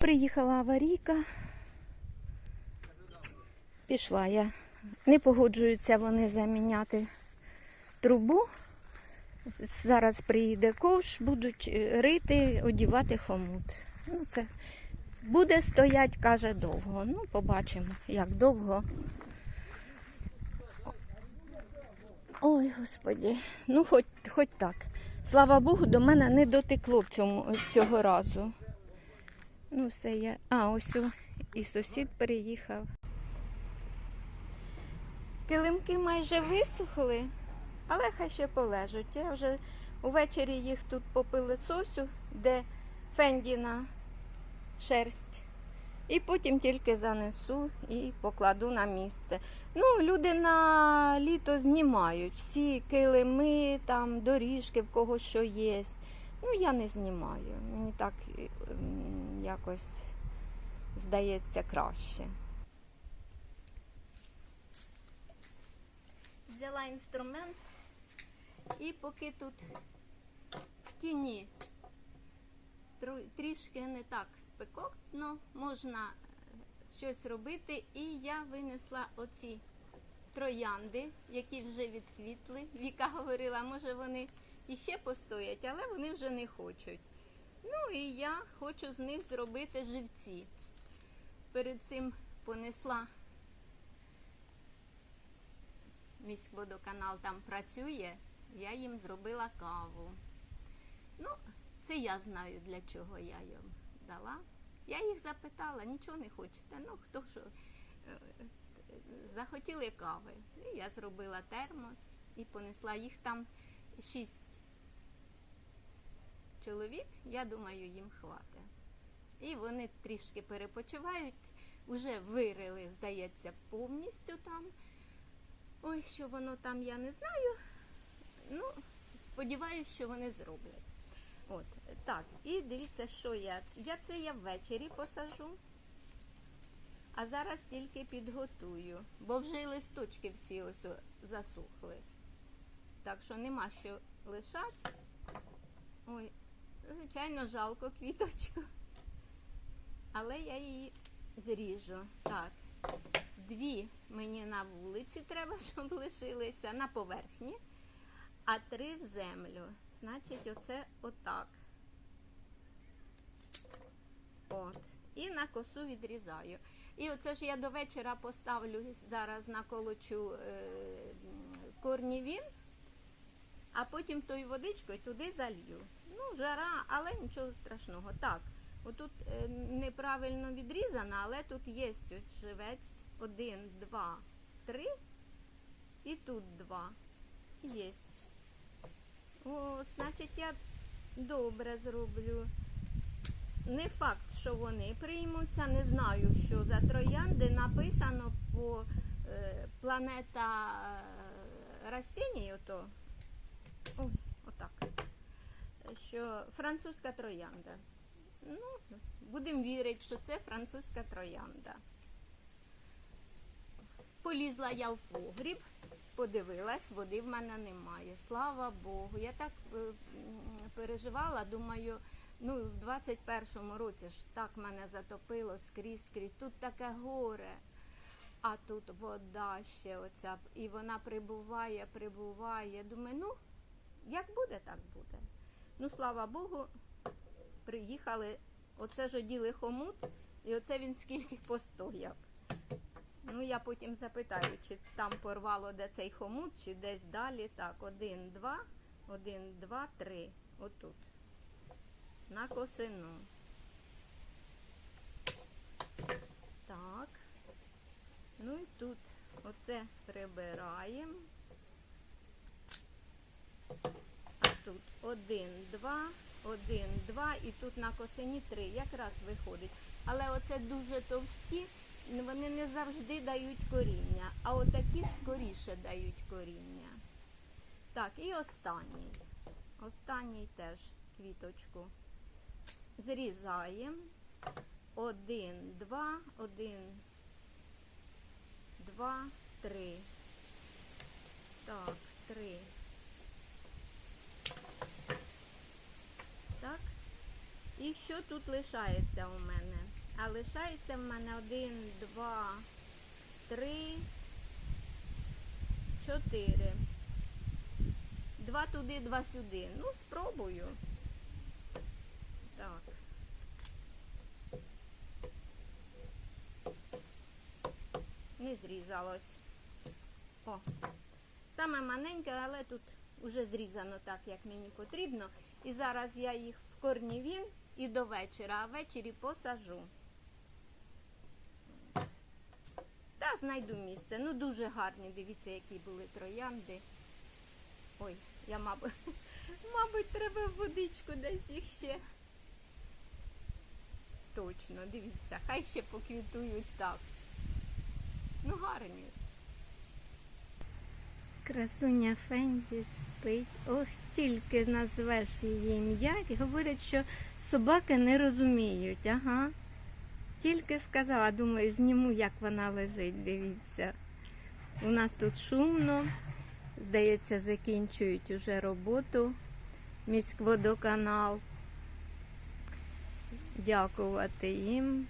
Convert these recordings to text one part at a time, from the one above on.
Приїхала аварійка. Пішла я. Не погоджуються вони заміняти трубу. Зараз приїде ковш, будуть е, рити, одівати хомут. Ну, це буде стоять, каже, довго. Ну, побачимо, як довго. Ой, господі, ну хоч, хоч так. Слава Богу, до мене не дотекло цьому, цього разу. Ну, все я. А, ось о, і сусід переїхав. Килимки майже висохли, але хай ще полежать. Я вже увечері їх тут попилисосю, де фендіна шерсть. І потім тільки занесу і покладу на місце. Ну, люди на літо знімають всі килими, там, доріжки, в кого що є. Ну, я не знімаю. Мені так е, якось здається краще. Взяла інструмент і поки тут в тіні трішки не так спекотно, можна е, щось робити. І я винесла оці троянди, які вже відквітли. Віка говорила, може вони іще постоять, але вони вже не хочуть. Ну і я хочу з них зробити живці. Перед цим понесла міськводоканал там працює, я їм зробила каву. Ну, це я знаю, для чого я їм дала. Я їх запитала, нічого не хочете. Ну, хто що е, захотіли кави. І я зробила термос і понесла їх там шість чоловік, я думаю, їм хватить. І вони трішки перепочивають, вже вирили, здається, повністю там. Ой, що воно там, я не знаю. Ну, сподіваюся, що вони зроблять. От, так, і дивіться, що я. Я це я ввечері посажу. А зараз тільки підготую, бо вже листочки всі ось засухли. Так що нема що лишати. Ой, звичайно, жалко квіточку. Але я її зріжу. Так, дві мені на вулиці треба, щоб лишилися на поверхні, а три в землю. Значить, оце отак. От. І на косу відрізаю. І оце ж я до вечора поставлю зараз наколочу е, корнівін, а потім тою водичкою туди залью. Ну, жара, але нічого страшного. Так, отут е, неправильно відрізано, але тут є ось живець. Один, два, три. І тут два. Є. О, значить, я добре зроблю. Не факт, що вони приймуться. Не знаю, що за троянди написано по е, планета е, растіній, ото. Отак. Що французька троянда. Ну, будемо вірити, що це французька троянда. Полізла я в погріб, подивилась, води в мене немає. Слава Богу. Я так е, переживала, думаю, ну, в 21-му році ж так мене затопило скрізь, скрізь. Тут таке горе, а тут вода ще оця. І вона прибуває, прибуває. Думаю, ну, як буде, так буде. Ну, слава Богу, приїхали, оце ж оділи хомут, і оце він скільки постояв. Ну, я потім запитаю, чи там порвало де цей хомут, чи десь далі. Так, один, два, один, два, три. Отут. На косину. Так. Ну і тут оце прибираємо. Тут один, два, один, два, і тут на косині три. Якраз виходить. Але оце дуже товсті, вони не завжди дають коріння, а отакі скоріше дають коріння. Так, і останній. Останній теж квіточку. Зрізаємо. Один, два, один, два, три. Так, три. Так. І що тут лишається у мене? А лишається в мене один, два, три, чотири. Два туди, два сюди. Ну, спробую. Так. Не зрізалось. О. Саме маленьке, але тут вже зрізано так, як мені потрібно. І зараз я їх в корнівін і до вечора, а ввечері посажу. Та знайду місце. Ну дуже гарні. Дивіться, які були троянди. Ой, я, мабуть, мабуть, треба водичку десь їх ще. Точно, дивіться, хай ще поквітують так. Ну, гарні. Красуня Фенді спить. Ох, тільки назвеш її ім'я. і Говорять, що собаки не розуміють. Ага. Тільки сказала, думаю, зніму, як вона лежить. Дивіться. У нас тут шумно. Здається, закінчують уже роботу. Міськводоканал. Дякувати їм.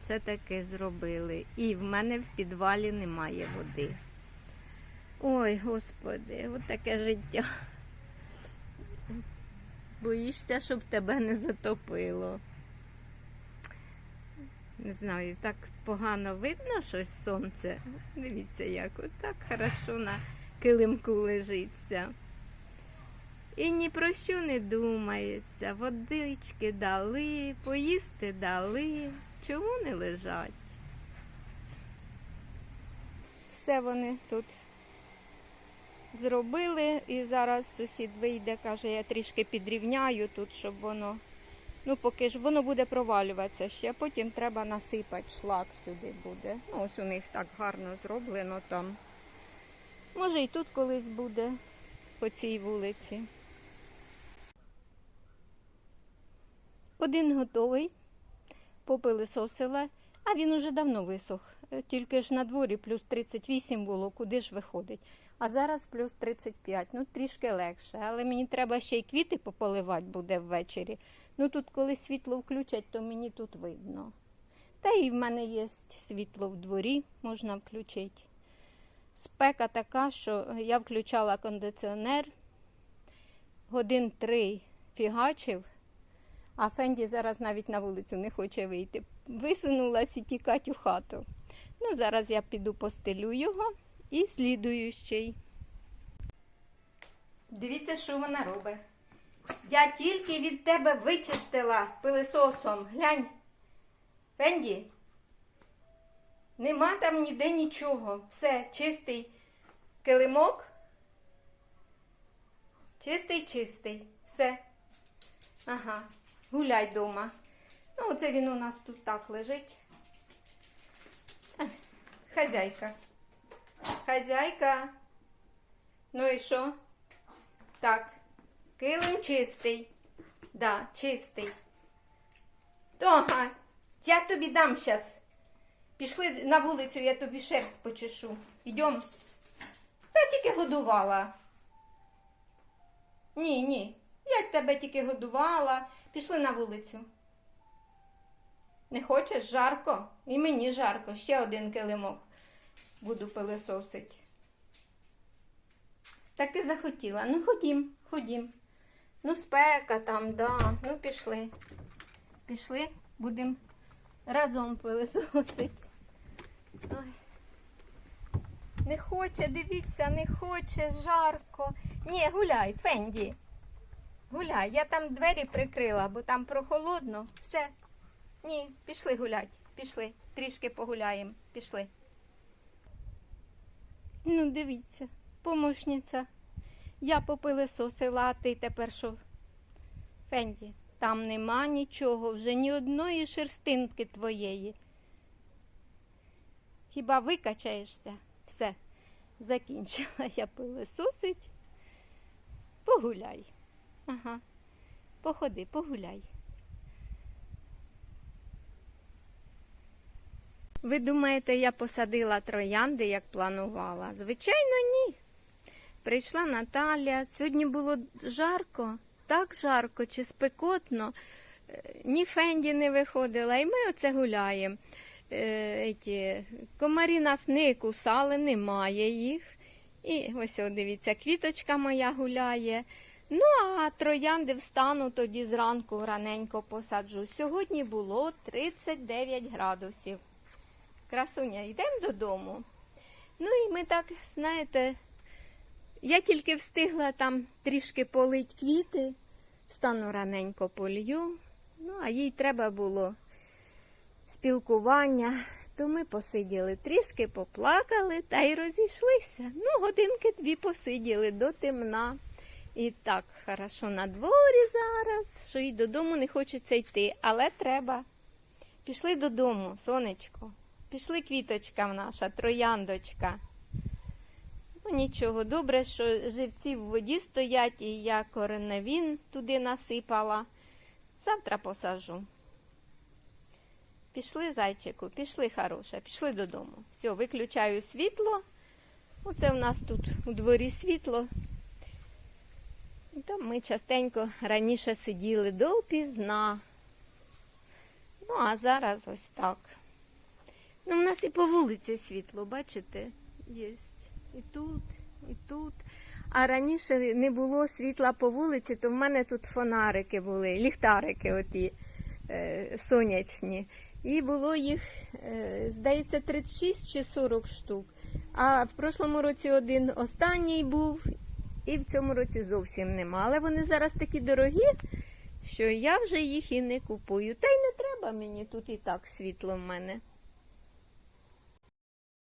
Все таки зробили. І в мене в підвалі немає води. Ой, господи, от таке життя. Боїшся, щоб тебе не затопило. Не знаю, так погано видно щось сонце. Дивіться, як отак хорошо на килимку лежиться. І ні про що не думається. Водички дали, поїсти дали. Чому не лежать? Все вони тут зробили, і зараз сусід вийде, каже, я трішки підрівняю тут, щоб воно. Ну, поки ж воно буде провалюватися ще, потім треба насипати шлак сюди буде. Ну, ось у них так гарно зроблено там. Може і тут колись буде по цій вулиці. Один готовий, попилисосила, а він уже давно висох. Тільки ж на дворі плюс 38 було, куди ж виходить. А зараз плюс 35, ну трішки легше. Але мені треба ще й квіти пополивати буде ввечері. Ну тут, коли світло включать, то мені тут видно. Та і в мене є світло в дворі, можна включити. Спека така, що я включала кондиціонер, годин три фігачив, а Фенді зараз навіть на вулицю не хоче вийти. Висунулась і тікать у хату. Ну, зараз я піду постелю його і слідуючий. Дивіться, що вона робить. Я тільки від тебе вичистила пилисосом. Глянь. Фенді. Нема там ніде нічого. Все, чистий килимок. Чистий, чистий. Все. Ага. Гуляй дома. Ну, оце він у нас тут так лежить. Хазяйка. Хазяйка. Ну і що? Так. Килим чистий. Да, чистий. Ага, я тобі дам щас. Пішли на вулицю, я тобі шерсть почешу. Йдем. Та тільки годувала. Ні, ні. Я тебе тільки годувала. Пішли на вулицю. Не хочеш? Жарко? І мені жарко. Ще один килимок буду пилисосить. Так і захотіла. Ну, ходім, ходім. Ну, спека там, да. Ну, пішли. Пішли, будемо разом пилисосить. Ой. Не хоче, дивіться, не хоче, жарко. Ні, гуляй, Фенді. Гуляй, я там двері прикрила, бо там прохолодно. Все. Ні, пішли гулять. Пішли. Трішки погуляємо. Пішли. Ну, дивіться, помощниця. Я попилисосила, а ти тепер що? Фенді, там нема нічого, вже ні одної шерстинки твоєї. Хіба викачаєшся? Все, закінчила я пилисосить. Погуляй. Ага. Походи, погуляй. Ви думаєте, я посадила троянди, як планувала? Звичайно, ні. Прийшла Наталя. Сьогодні було жарко, так жарко чи спекотно. ні Фенді не виходила, і ми оце гуляємо. Е, еті, комарі нас не кусали, немає їх. І ось, о, дивіться, квіточка моя гуляє. Ну, а троянди встану тоді зранку раненько посаджу. Сьогодні було 39 градусів. Красуня, йдемо додому. Ну і ми так, знаєте, я тільки встигла там трішки полить квіти, встану раненько полью. Ну, а їй треба було спілкування. То ми посиділи трішки, поплакали та й розійшлися. Ну, годинки дві посиділи до темна. І так, хорошо на дворі зараз, що й додому не хочеться йти, але треба. Пішли додому, сонечко. Пішли квіточка наша, трояндочка. Ну нічого, добре, що живці в воді стоять, і я кореневін туди насипала. Завтра посажу. Пішли, зайчику, пішли хороше, пішли додому. Все, виключаю світло. Оце в нас тут у дворі світло. І там ми частенько раніше сиділи допізна. Ну, а зараз ось так. Ну, в нас і по вулиці світло, бачите, є. І тут, і тут. А раніше не було світла по вулиці, то в мене тут фонарики були, ліхтарики оті е, сонячні. І було їх, е, здається, 36 чи 40 штук. А в прошлому році один останній був, і в цьому році зовсім нема. Але вони зараз такі дорогі, що я вже їх і не купую. Та й не треба мені тут і так світло в мене.